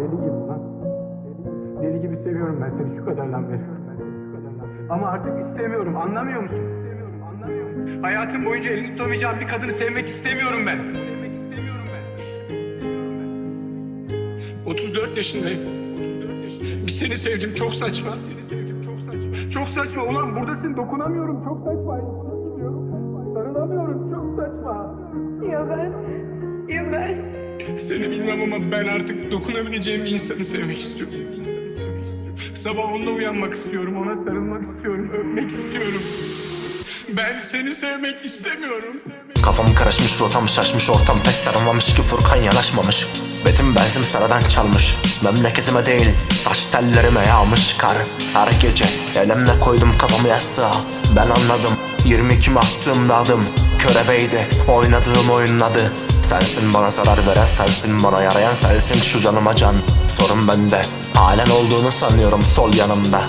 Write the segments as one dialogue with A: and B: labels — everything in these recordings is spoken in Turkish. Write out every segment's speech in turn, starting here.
A: Deli gibi lan. Deli, deli gibi seviyorum ben seni şu kadardan beri. Ben seni şu kadardan beri. Ama artık istemiyorum anlamıyor musun? İstemiyorum anlamıyor musun? Hayatım boyunca elini tutamayacağım bir kadını sevmek istemiyorum ben. Sevmek istemiyorum ben. 34 yaşındayım. 34 yaşındayım. Bir seni sevdim çok saçma. Seni sevdim çok saçma. Çok saçma ulan buradasın dokunamıyorum çok saçma. Sarılamıyorum çok saçma.
B: Ya ben?
A: Seni bilmem ama ben artık dokunabileceğim insanı sevmek istiyorum. Sabah onunla uyanmak istiyorum, ona sarılmak istiyorum, öpmek istiyorum. Ben seni sevmek istemiyorum.
C: Kafam karışmış rotam şaşmış ortam pek sarılmamış ki Furkan yanaşmamış Betim benzin sıradan çalmış Memleketime değil saç tellerime yağmış kar Her gece elimle koydum kafamı yastığa Ben anladım 22 attığım adım Körebeydi oynadığım oyunun adı Sensin bana zarar veren sensin bana yarayan sensin şu canıma can. Sorun bende. Halen olduğunu sanıyorum sol yanımda.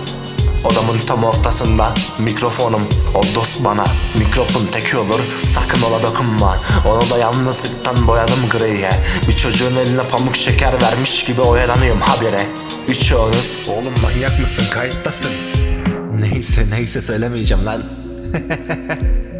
C: Odamın tam ortasında mikrofonum. O dost bana mikropun teki olur. Sakın ola dokunma. Onu da yalnızlıktan boyadım griye. Bir çocuğun eline pamuk şeker vermiş gibi oyalanıyorum habire. Birçoğunuz Oğlum manyak mısın? Kayıttasın. Neyse neyse söylemeyeceğim lan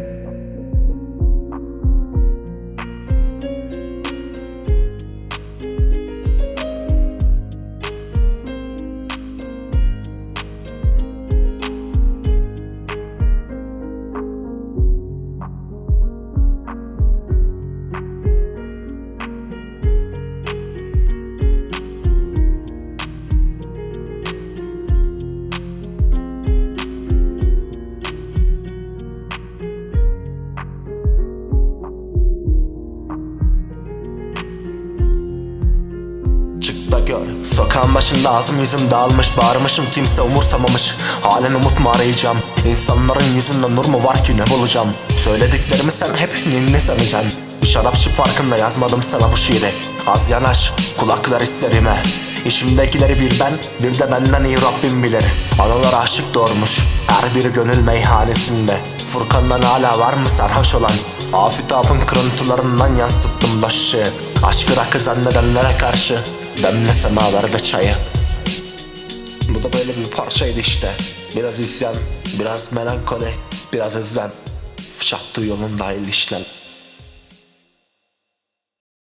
C: gör Sokağın başında ağzım yüzüm dağılmış Bağırmışım kimse umursamamış. Halen umut mu arayacağım. İnsanların yüzünde nur mu var ki ne bulacağım? Söylediklerimi sen hep ninni sanacaksın şarapçı parkında yazmadım sana bu şiiri. Az yanaş kulak ver hislerime. İçimdekileri bir ben bir de benden iyi Rabbim bilir. Analar aşık doğurmuş her biri gönül meyhanesinde. Furkan'dan hala var mı sarhoş olan? Afitapın kırıntılarından yansıttım başı. Aşkı rakı zannedenlere karşı Demle semaverde çayı. Bu da böyle bir parçaydı işte. Biraz isyan, biraz melankoli, biraz özlem. Fıçattığı yolun dahil işlem